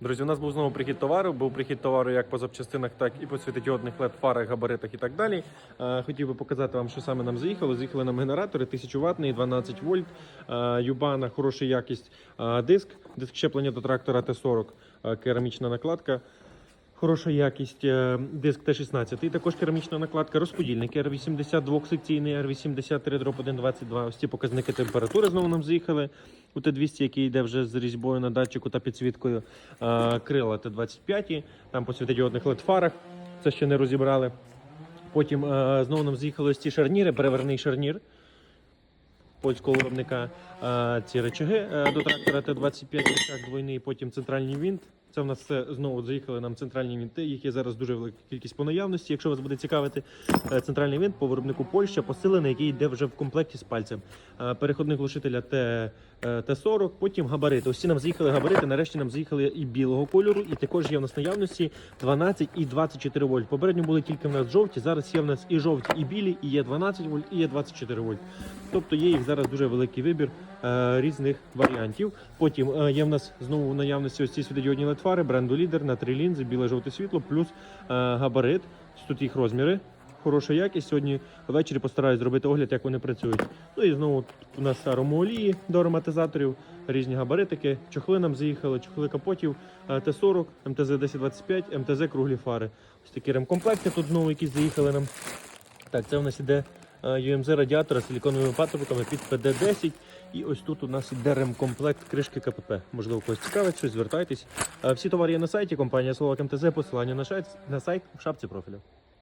Друзі, у нас був знову прихід товару. Був прихід товару як по запчастинах, так і по світодіодних led фарах, габаритах і так далі. Е, Хотів би показати вам, що саме нам заїхало. Заїхали нам генератори 1000 ватний, 12 вольт, е, Юбана, хороша якість, е, диск, диск щеплення до трактора Т40, е, керамічна накладка. Хороша якість, е, диск Т16. І також керамічна накладка, розподільник R80, двохсекційний R83 дроп 122. Ось ці показники температури знову нам заїхали. У Т200, який йде вже з різьбою на датчику та підсвіткою. Е, Крила Т25, там по світодіодних LED-фарах. Це ще не розібрали. Потім е, знову нам заїхали ось ці шарніри, переверний шарнір польського виробника. Ці речаги до трактора Т-25 рычаг двойний, потім центральний вінт. Це в нас все знову заїхали нам центральні вінти. Їх є зараз дуже велика кількість по наявності. Якщо вас буде цікавити, е, центральний винт по виробнику Польща посилений, який йде вже в комплекті з пальцем. Е, Переходник глушителя Т, е, Т40, потім габарити. Ось ці нам заїхали габарити. Нарешті нам заїхали і білого кольору, і також є в нас наявності 12 і 24 вольт. Попередньо були тільки в нас жовті. Зараз є в нас і жовті, і білі, і є 12 вольт, і є 24 вольт. Тобто є їх зараз дуже великий вибір різних варіантів. Потім є в нас знову в наявності ось ці світодіодні ледфари, бренду лідер на три лінзи, біле жовте світло, плюс е, габарит. Тут їх розміри. Хороша якість. Сьогодні ввечері постараюсь зробити огляд, як вони працюють. Ну і знову у нас аромоолії до ароматизаторів, різні габаритики, чохли нам заїхали, чохли капотів, е, Т40, МТЗ 1025, МТЗ круглі фари. Ось такі ремкомплекти тут знову якісь заїхали нам. Так, це у нас іде UMZ радіатора з силіконовими патрубками під PD10. І ось тут у нас іде ремкомплект кришки КПП. Можливо, когось цікавить, щось звертайтесь. Е, Всі товари є на сайті, компанія Словак МТЗ, посилання на сайт в шапці профілю.